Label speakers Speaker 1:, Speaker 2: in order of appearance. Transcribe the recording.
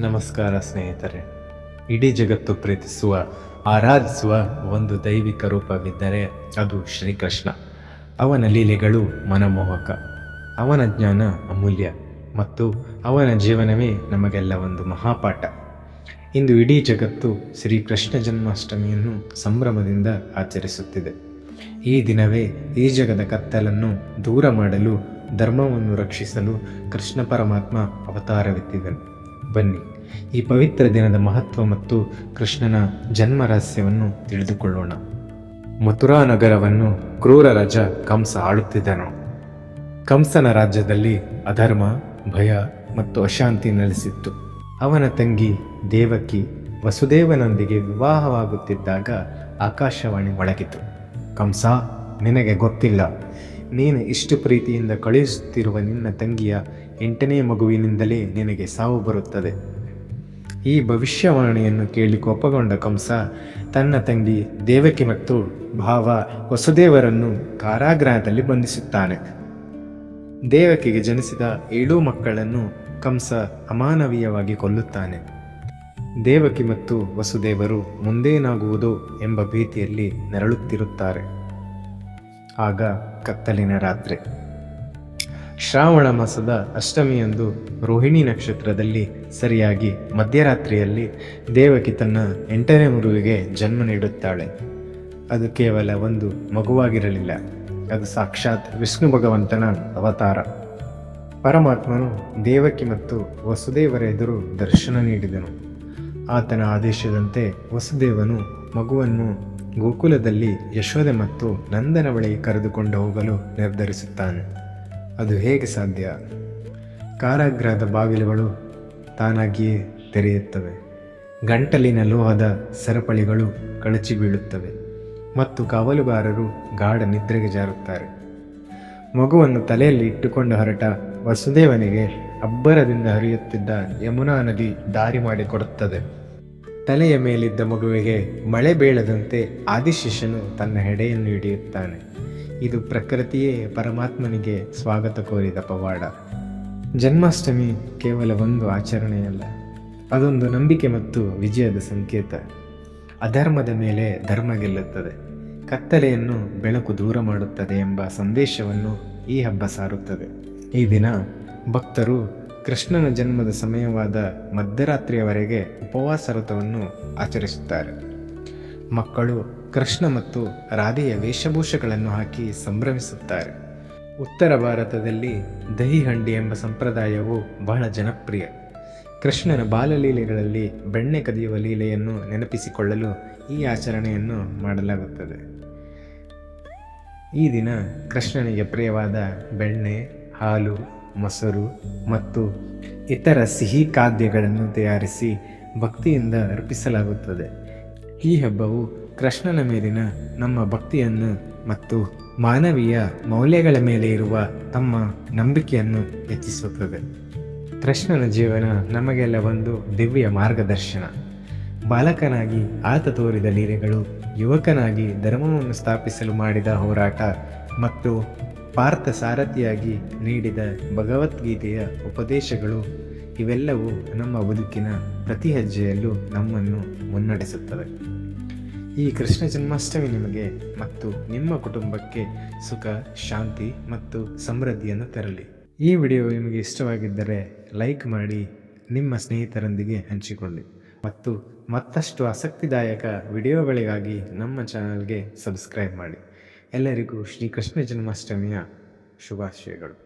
Speaker 1: ನಮಸ್ಕಾರ ಸ್ನೇಹಿತರೆ. ಇಡೀ ಜಗತ್ತು ಪ್ರೀತಿಸುವ, ಆರಾಧಿಸುವ ಒಂದು ದೈವಿಕ ರೂಪವಿದ್ದರೆ ಅದು ಶ್ರೀಕೃಷ್ಣ. ಅವನ ಲೀಲೆಗಳು ಮನಮೋಹಕ. ಅವನ ಜ್ಞಾನ ಅಮೂಲ್ಯ ಮತ್ತು ಅವನ ಜೀವನವೇ ನಮಗೆಲ್ಲ ಒಂದು ಮಹಾಪಾಠ. ಇಂದು ಇಡೀ ಜಗತ್ತು ಶ್ರೀಕೃಷ್ಣ ಜನ್ಮಾಷ್ಟಮಿಯನ್ನು ಸಂಭ್ರಮದಿಂದ ಆಚರಿಸುತ್ತಿದೆ. ಈ ದಿನವೇ ಈ ಜಗದ ಕತ್ತಲನ್ನು ದೂರ ಮಾಡಲು, ಧರ್ಮವನ್ನು ರಕ್ಷಿಸಲು ಕೃಷ್ಣ ಪರಮಾತ್ಮ ಅವತಾರವೆತ್ತಿದನು. ಬನ್ನಿ. ಈ ಪವಿತ್ರ ದಿನದ ಮಹತ್ವ ಮತ್ತು ಕೃಷ್ಣನ ಜನ್ಮ ರಹಸ್ಯವನ್ನು ತಿಳಿದುಕೊಳ್ಳೋಣ. ಮಥುರಾ ನಗರವನ್ನು ಕ್ರೂರ ರಾಜ ಕಂಸ ಆಳುತ್ತಿದ್ದನು. ಕಂಸನ ರಾಜ್ಯದಲ್ಲಿ ಅಧರ್ಮ, ಭಯ ಮತ್ತು ಅಶಾಂತಿ ನೆಲೆಸಿತ್ತು. ಅವನ ತಂಗಿ ದೇವಕಿ ವಸುದೇವನೊಂದಿಗೆ ವಿವಾಹವಾಗುತ್ತಿದ್ದಾಗ ಆಕಾಶವಾಣಿ ಮೊಳಗಿತು ಕಂಸ, ನಿನಗೆ ಗೊತ್ತಿಲ್ಲ. ನೀನು ಇಷ್ಟು ಪ್ರೀತಿಯಿಂದ ಕಳುಹಿಸುತ್ತಿರುವ ನಿನ್ನ ತಂಗಿಯ ಎಂಟನೇ ಮಗುವಿನಿಂದಲೇ ನಿನಗೆ ಸಾವು ಬರುತ್ತದೆ. ಈ ಭವಿಷ್ಯವಾಣಿಯನ್ನು ಕೇಳಿ ಕೋಪಗೊಂಡ ಕಂಸ, ತನ್ನ ತಂಗಿ ದೇವಕಿ ಮತ್ತು ಭಾವ ವಸುದೇವರನ್ನು ಕಾರಾಗೃಹದಲ್ಲಿ ಬಂಧಿಸುತ್ತಾನೆ. ದೇವಕಿಗೆ ಜನಿಸಿದ ಏಳು ಮಕ್ಕಳನ್ನು ಕಂಸ ಅಮಾನವೀಯವಾಗಿ ಕೊಲ್ಲುತ್ತಾನೆ. ದೇವಕಿ ಮತ್ತು ವಸುದೇವರು ಮುಂದೇನಾಗುವುದೋ ಎಂಬ ಭೀತಿಯಲ್ಲಿ ನೆರಳುತ್ತಿರುತ್ತಾರೆ. ಆಗ ಕತ್ತಲಿನ ರಾತ್ರಿ. ಶ್ರಾವಣ ಮಾಸದ ಅಷ್ಟಮಿಯಂದು ರೋಹಿಣಿ ನಕ್ಷತ್ರದಲ್ಲಿ ಸರಿಯಾಗಿ ಮಧ್ಯರಾತ್ರಿಯಲ್ಲಿ ದೇವಕಿ ತನ್ನ ಎಂಟನೇ ಮಗುವಿಗೆ ಜನ್ಮ ನೀಡುತ್ತಾಳೆ. ಅದು ಕೇವಲ ಒಂದು ಮಗುವಾಗಿರಲಿಲ್ಲ. ಅದು ಸಾಕ್ಷಾತ್ ವಿಷ್ಣು ಭಗವಂತನ ಅವತಾರ. ಪರಮಾತ್ಮನು ದೇವಕಿ ಮತ್ತು ವಸುದೇವರ ಎದುರು ದರ್ಶನ ನೀಡಿದನು. ಆತನ ಆದೇಶದಂತೆ ವಸುದೇವನು ಮಗುವನ್ನು ಗೋಕುಲದಲ್ಲಿ ಯಶೋದೆ ಮತ್ತು ನಂದನ ಬಳಿಗೆ ಕರೆದುಕೊಂಡು ಹೋಗಲು ನಿರ್ಧರಿಸುತ್ತಾನೆ. ಅದು ಹೇಗೆ ಸಾಧ್ಯ? ಕಾರಾಗೃಹದ ಬಾಗಿಲುಗಳು ತಾನಾಗಿಯೇ ತೆರೆಯುತ್ತವೆ. ಗಂಟಲಿನ ಲೋಹದ ಸರಪಳಿಗಳು ಕಳಚಿ ಬೀಳುತ್ತವೆ ಮತ್ತು ಕಾವಲುಗಾರರು ಗಾಢ ನಿದ್ರೆಗೆ ಜಾರುತ್ತಾರೆ. ಮಗುವನ್ನು ತಲೆಯಲ್ಲಿ ಇಟ್ಟುಕೊಂಡು ಹೊರಟ ವಸುದೇವನಿಗೆ ಅಬ್ಬರದಿಂದ ಹರಿಯುತ್ತಿದ್ದ ಯಮುನಾ ನದಿ ದಾರಿ ಮಾಡಿಕೊಡುತ್ತದೆ. ತಲೆಯ ಮೇಲಿದ್ದ ಮಗುವಿಗೆ ಮಳೆ ಬೀಳದಂತೆ ಆದಿಶಿಷ್ಯನು ತನ್ನ ಹೆಡೆಯನ್ನು ಹಿಡಿಯುತ್ತಾನೆ. ಇದು ಪ್ರಕೃತಿಯೇ ಪರಮಾತ್ಮನಿಗೆ ಸ್ವಾಗತ ಕೋರಿದ ಪವಾಡ. ಜನ್ಮಾಷ್ಟಮಿ ಕೇವಲ ಒಂದು ಆಚರಣೆಯಲ್ಲ, ಅದೊಂದು ನಂಬಿಕೆ ಮತ್ತು ವಿಜಯದ ಸಂಕೇತ. ಅಧರ್ಮದ ಮೇಲೆ ಧರ್ಮ ಗೆಲ್ಲುತ್ತದೆ. ಕತ್ತಲೆಯನ್ನು ಬೆಳಕು ದೂರ ಮಾಡುತ್ತದೆ ಎಂಬ ಸಂದೇಶವನ್ನು ಈ ಹಬ್ಬ ಸಾರುತ್ತದೆ. ಈ ದಿನ ಭಕ್ತರು ಕೃಷ್ಣನ ಜನ್ಮದ ಸಮಯವಾದ ಮಧ್ಯರಾತ್ರಿಯವರೆಗೆ ಉಪವಾಸ ವ್ರತವನ್ನು ಆಚರಿಸುತ್ತಾರೆ. ಮಕ್ಕಳು ಕೃಷ್ಣ ಮತ್ತು ರಾಧೆಯ ವೇಷಭೂಷಗಳನ್ನು ಹಾಕಿ ಸಂಭ್ರಮಿಸುತ್ತಾರೆ. ಉತ್ತರ ಭಾರತದಲ್ಲಿ ದಹಿಹಂಡಿ ಎಂಬ ಸಂಪ್ರದಾಯವು ಬಹಳ ಜನಪ್ರಿಯ. ಕೃಷ್ಣನ ಬಾಲಲೀಲೆಗಳಲ್ಲಿ ಬೆಣ್ಣೆ ಕದಿಯುವ ಲೀಲೆಯನ್ನು ನೆನಪಿಸಿಕೊಳ್ಳಲು ಈ ಆಚರಣೆಯನ್ನು ಮಾಡಲಾಗುತ್ತದೆ. ಈ ದಿನ ಕೃಷ್ಣನಿಗೆ ಪ್ರಿಯವಾದ ಬೆಣ್ಣೆ, ಹಾಲು ಮೊಸರು ಮತ್ತು ಇತರ ಸಿಹಿ ಖಾದ್ಯಗಳನ್ನು ತಯಾರಿಸಿ ಭಕ್ತಿಯಿಂದ ಅರ್ಪಿಸಲಾಗುತ್ತದೆ. ಈ ಹಬ್ಬವು ಕೃಷ್ಣನ ಮೇಲಿನ ನಮ್ಮ ಭಕ್ತಿಯನ್ನು ಮತ್ತು ಮಾನವೀಯ ಮೌಲ್ಯಗಳ ಮೇಲೆ ಇರುವ ತಮ್ಮ ನಂಬಿಕೆಯನ್ನು ಹೆಚ್ಚಿಸುತ್ತದೆ. ಕೃಷ್ಣನ ಜೀವನ ನಮಗೆಲ್ಲ ಒಂದು ದಿವ್ಯ ಮಾರ್ಗದರ್ಶನ. ಬಾಲಕನಾಗಿ ಆತ ತೋರಿದ ಲೀಲೆಗಳು ಯುವಕನಾಗಿ ಧರ್ಮವನ್ನು ಸ್ಥಾಪಿಸಲು ಮಾಡಿದ ಹೋರಾಟ ಮತ್ತು ಪಾರ್ಥ ಸಾರಥಿಯಾಗಿ ನೀಡಿದ ಭಗವದ್ಗೀತೆಯ ಉಪದೇಶಗಳು ಇವೆಲ್ಲವೂ ನಮ್ಮ ಬದುಕಿನ ಪ್ರತಿ ಹೆಜ್ಜೆಯಲ್ಲೂ ನಮ್ಮನ್ನು ಮುನ್ನಡೆಸುತ್ತವೆ. ಈ ಕೃಷ್ಣ ಜನ್ಮಾಷ್ಟಮಿ ನಿಮಗೆ ಮತ್ತು ನಿಮ್ಮ ಕುಟುಂಬಕ್ಕೆ ಸುಖ, ಶಾಂತಿ ಮತ್ತು ಸಮೃದ್ಧಿಯನ್ನು ತರಲಿ. ಈ ವಿಡಿಯೋ ನಿಮಗೆ ಇಷ್ಟವಾಗಿದ್ದರೆ ಲೈಕ್ ಮಾಡಿ, ನಿಮ್ಮ ಸ್ನೇಹಿತರೊಂದಿಗೆ ಹಂಚಿಕೊಳ್ಳಿ ಮತ್ತು ಮತ್ತಷ್ಟು ಆಸಕ್ತಿದಾಯಕ ವಿಡಿಯೋಗಳಿಗಾಗಿ ನಮ್ಮ ಚಾನಲ್ಗೆ ಸಬ್ಸ್ಕ್ರೈಬ್ ಮಾಡಿ. ಎಲ್ಲರಿಗೂ ಶ್ರೀಕೃಷ್ಣ ಜನ್ಮಾಷ್ಟಮಿಯ ಶುಭಾಶಯಗಳು